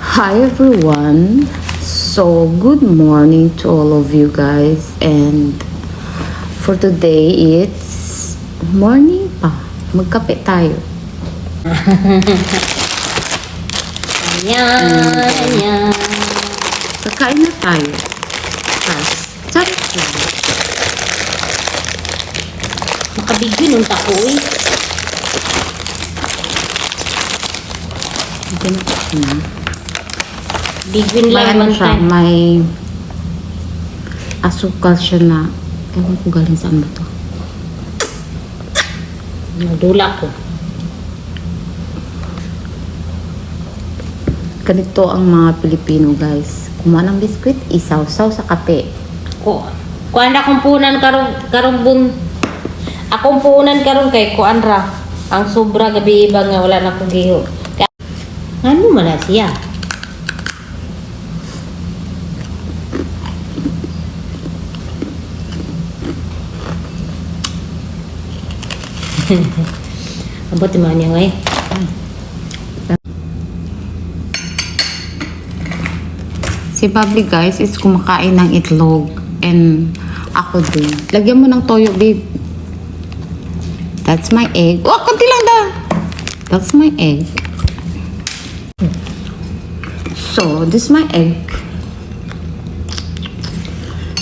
Hi everyone. So, good morning to all of you guys and for today it's morning pa. Magkape tayo. Ayan, ayan. Kakain na tayo. Tapos, charot lang. Makabigyo nung tako eh. Ganito na. Bigwin May lang ano one siya, time. may asukal siya na ewan ko galing saan ba to. Nadula ko. Ganito ang mga Pilipino guys. Kumain ng biskwit, isaw-saw sa kape. Ko, kuan ra kung punan karong karong bun. Akong punan karon kay kuan ra. Ang sobra gabi iba nga wala na kong giho. Ano man na siya? Abot man niya ngay. Si Bubbly guys is kumakain ng itlog and ako din. Lagyan mo ng toyo, babe. That's my egg. Oh, konti lang daw. That's my egg. So, this is my egg.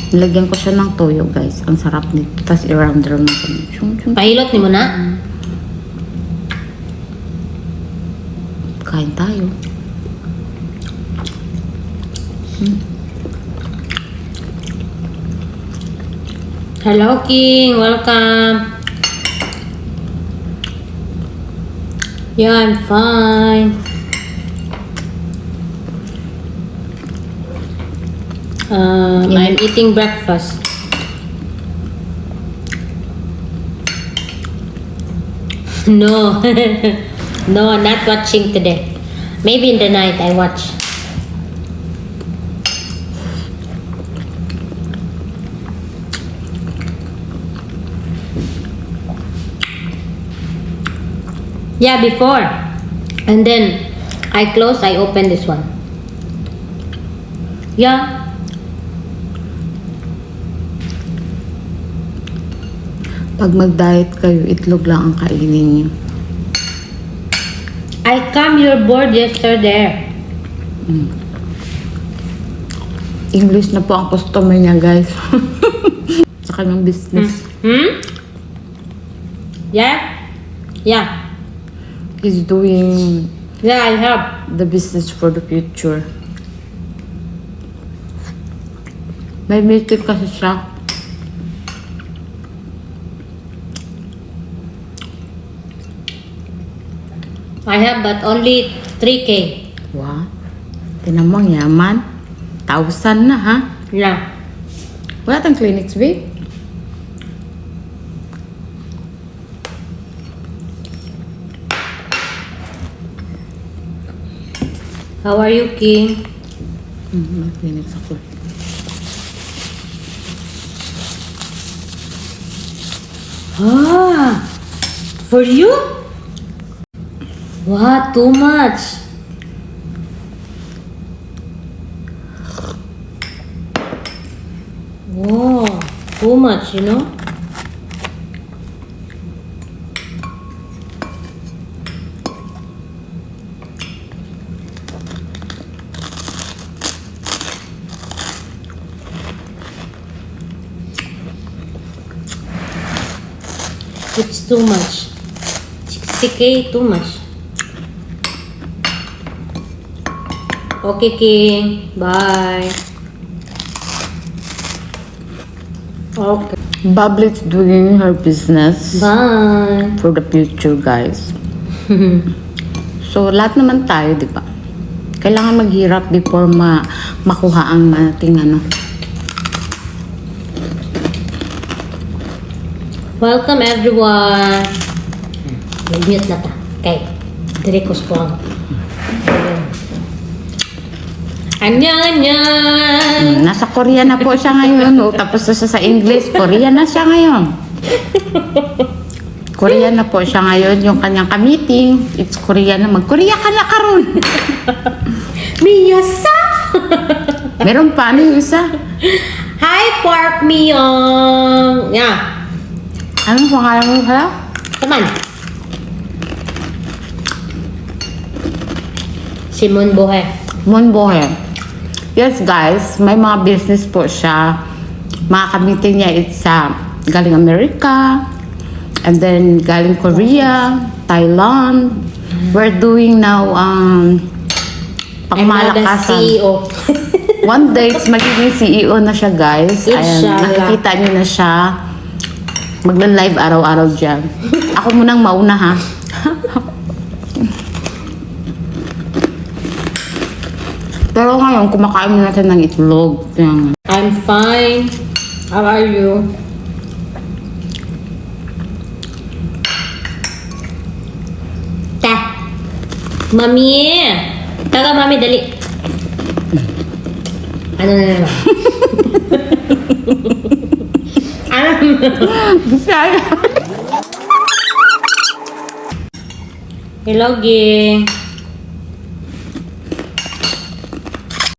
Lagyan ko siya ng toyo, guys. Ang sarap nito. Tapos i-round-round mo ko. Chung, chung. Pahilot ni mo na. Kain tayo. Hello King, welcome. Yeah, I'm fine. Um, I'm eating breakfast. No, no, I'm not watching today. Maybe in the night I watch. Yeah, before. And then I close, I open this one. Yeah. Pag mag-diet kayo, itlog lang ang kainin niyo. I come your board yesterday. English na po ang customer niya, guys. sa kanyang business. Hmm? Yeah? Yeah. He's doing Yeah, I have. the business for the future. May meeting kasi siya. I have but only 3K. Wow. Tinan mo, ang yaman. Thousand na, ha? Yeah. Wala tang clinics, babe. How are you, King? Hmm, may clinics ako. Ah, for you? Wow, too much. Wow, too much, you know? It's too much. 60k, too much. Okay, King. Bye. Okay. Bubbly's doing her business Bye. for the future, guys. so, lahat naman tayo, di ba? Kailangan maghirap before ma makuha ang ating ano. Welcome, everyone. Nag-mute na ta. Okay. Dirikos ko ang... Annyeong, annyeong. Hmm, Nasa Korea na po siya ngayon. Oh. Tapos na siya sa English. Korea na siya ngayon. Korea na po siya ngayon. Yung kanyang ka-meeting. It's Korea na. Mag-Korea ka na karon. Miyasa! Meron pa, ano yung isa? Hi, Pork Miyong! Yeah. Anong pangalan mo pala? Taman. Simon Bohe. Monbohe. Yes guys, may mga business po siya. Mga kamitin niya it's sa galing Amerika, and then galing Korea, Thailand. We're doing now um pangmalakasan. CEO. One day, magiging CEO na siya guys. Ayan, Inshallah. nakikita niyo na siya. Magla-live araw-araw dyan. Ako munang mauna ha. Pero ngayon, kumakain muna natin ng itlog. Yan. I'm fine. How are you? Ta. Mami. Taga mami, dali. Ano na naman? ano? Bisaya. Hello, Ging.